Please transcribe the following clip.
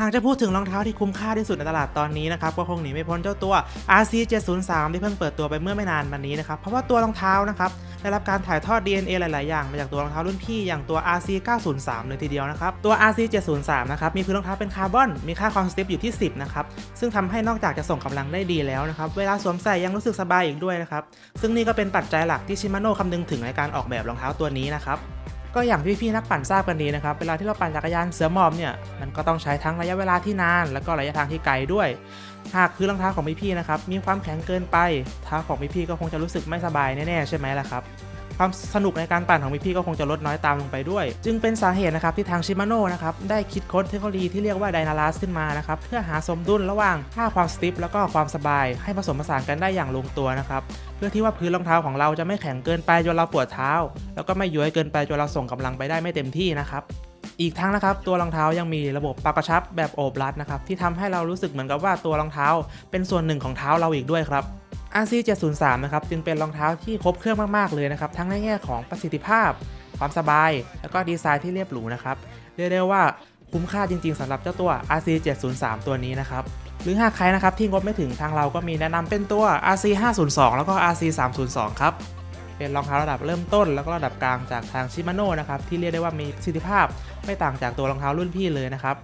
หากจะพูดถึงรองเท้าที่คุ้มค่าที่สุดในตลาดตอนนี้นะครับก็คงหนีไม่พ้นเจ้าตัว RC 703 ที่เพิ่งเปิดตัวไปเมื่อไม่นานมานี้นะครับเพราะว่าตัวรองเท้านะครับได้รับการถ่ายทอด DNA หลาย ๆ อย่างมาจากตัวรองเท้ารุ่นพี่อย่างตัว RC 903 เลยทีเดียวนะครับตัว RC 703 นะครับมีพื้นรองเท้าเป็นคาร์บอนมีค่าความสติฟอยู่ที่ 10 นะครับซึ่งทำให้นอกจากจะส่งกำลังได้ดีแล้วนะครับเวลาสวมใส่ยังรู้สึกสบายอีกด้วยนะครับซึ่งนี่ก็เป็นปัจจัยหลักที่ชิมาโน่คำนึงถึงในการออกแบบรองเท้าตัวนี้นะครับ ก็อย่างที่พี่ๆนักปั่นทราบกันดีนะครับ เวลาที่เราปั่นจักรยานเสือหมอบเนี่ย มันก็ต้องใช้ทั้งระยะเวลาที่นาน แล้วก็ระยะทางที่ไกลด้วย หากพื้นรองเท้าของพี่ๆนะครับ มีความแข็งเกินไป เท้าของพี่ๆก็คงจะรู้สึกไม่สบายแน่ๆใช่ไหมล่ะครับ ความสนุกในการปั่นของพี่ๆก็คงจะลดน้อยตามลงไปด้วย จึงเป็นสาเหตุนะครับที่ทางชิมาโน่นะครับได้คิดค้นเทคโนโลยีที่เรียกว่าไดนาลัสขึ้นมานะครับเพื่อหาสมดุลระหว่างค่าความสติฟแล้วก็ความสบาย ให้ผสมผสานกันได้อย่างลงตัวนะครับเพื่อที่ว่าพื้นรองเท้าของเราจะไม่แข็งเกินไปจนเราปวดเท้า แล้วก็ไม่ย้วยเกินไปจนเราส่งกำลังไปได้ไม่เต็มที่นะครับอีกทั้งนะครับตัวรองเท้ายังมีระบบปรับกระชับแบบโอบรัดนะครับที่ทำให้เรารู้สึกเหมือนกับว่าตัวรองเท้า เป็นส่วนหนึ่งของเท้าเราอีกด้วยครับ RC 703 นะครับจึงเป็นรองเท้าที่ครบเครื่องมากๆเลยนะครับทั้งในแง่ของประสิทธิภาพ ความสบาย แล้วก็ดีไซน์ที่เรียบหรูนะครับเรียกได้ว่าคุ้มค่าจริงๆสำหรับเจ้าตัว RC 703 ตัวนี้นะครับหรือหากใครนะครับที่งบไม่ถึงทางเราก็มีแนะนำเป็นตัว RC 502 แล้วก็ RC 302 ครับเป็นรองเท้าระดับเริ่มต้นแล้วก็ระดับกลางจากทางชิมาโน่นะครับที่เรียกได้ว่ามีประสิทธิภาพไม่ต่างจากตัวรองเท้ารุ่นพี่เลยนะครับ